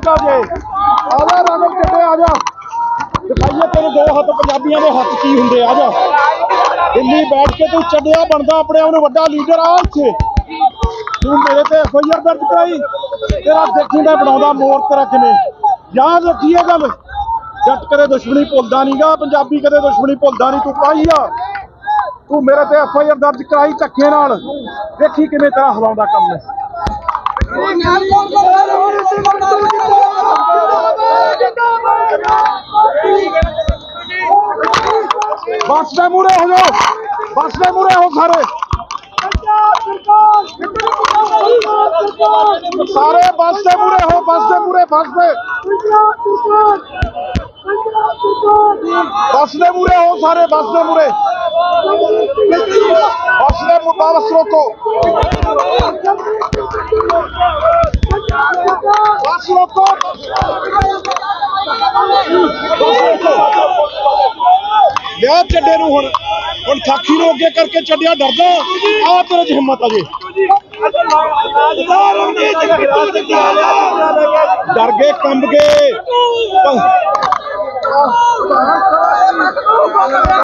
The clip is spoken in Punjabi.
ਜਾ ਜੇ ਆ ਜਾ ਚੱਡੇ ਆ ਜਾ? ਦਿਖਾਈਏ ਤੇਰੇ ਦੋ ਹੱਥ ਪੰਜਾਬੀਆਂ ਦੇ ਹੱਥ ਕੀ ਹੁੰਦੇ ਆ ਜਾ। ਦਿੱਲੀ ਬੈਠ ਕੇ ਤੂੰ ਚੱਡਿਆ ਬਣਦਾ, ਆਪਣੇ ਆਪ ਨੂੰ ਵੱਡਾ ਲੀਡਰ ਆ ਇੱਥੇ। ਤੂੰ ਮੇਰੇ ਤੇ ਐਫਆਈਆਰ ਦਰਜ ਕਰਾਈ, ਤੇਰਾ ਦੇਖੀ ਮੈਂ ਬਣਾਉਂਦਾ ਮੋਰ ਤੇਰਾ ਕਿਵੇਂ? ਯਾਦ ਰੱਖੀ ਇਹ ਗੱਲ। ਜੱਟ ਕਦੇ ਦੁਸ਼ਮਣੀ ਭੁੱਲਦਾ ਨਹੀਂਗਾ, ਪੰਜਾਬੀ ਕਦੇ ਦੁਸ਼ਮਣੀ ਭੁੱਲਦਾ ਨਹੀਂ, ਤੂੰ ਪਾਈ ਆ। ਤੂੰ ਮੇਰੇ ਤੇ ਐਫਆਈਆਰ ਦਰਜ ਕਰਾਈ ਧੱਕੇ ਨਾਲ। ਦੇਖੀ ਕਿਵੇਂ ਤੇਰਾ ਹਲਾਉਂਦਾ ਕੰਮ ਹੈ। ਬੱਸ ਦੇ ਮੂਰੇ ਹੋ ਜਾਓ ਬੱਸ ਦੇ ਮੂਰੇ ਹੋ ਸਾਰੇ ਸਾਰੇ ਬੱਸ ਦੇ ਮੂਰੇ ਹੋ ਬੱਸ ਦੇ ਮੂਰੇ ਬੱਸ ਦੇ ਬੱਸ ਦੇ ਮੂਰੇ ਹੋ ਸਾਰੇ ਬੱਸ ਦੇ ਮੂਰੇ ਬੱਸ ਦੇ ਮੂਰੇ ਚੱਡੇ ਨੂੰ ਹੁਣ। ਹੁਣ ਸਾਖੀ ਨੂੰ ਅੱਗੇ ਕਰਕੇ ਚੱਡਿਆ ਡਰਦਾ। ਆ ਤੇਰੇ 'ਚ ਹਿੰਮਤ ਆ ਜੇ। ਡਰ ਗਏ, ਕੰਬ ਗਏ।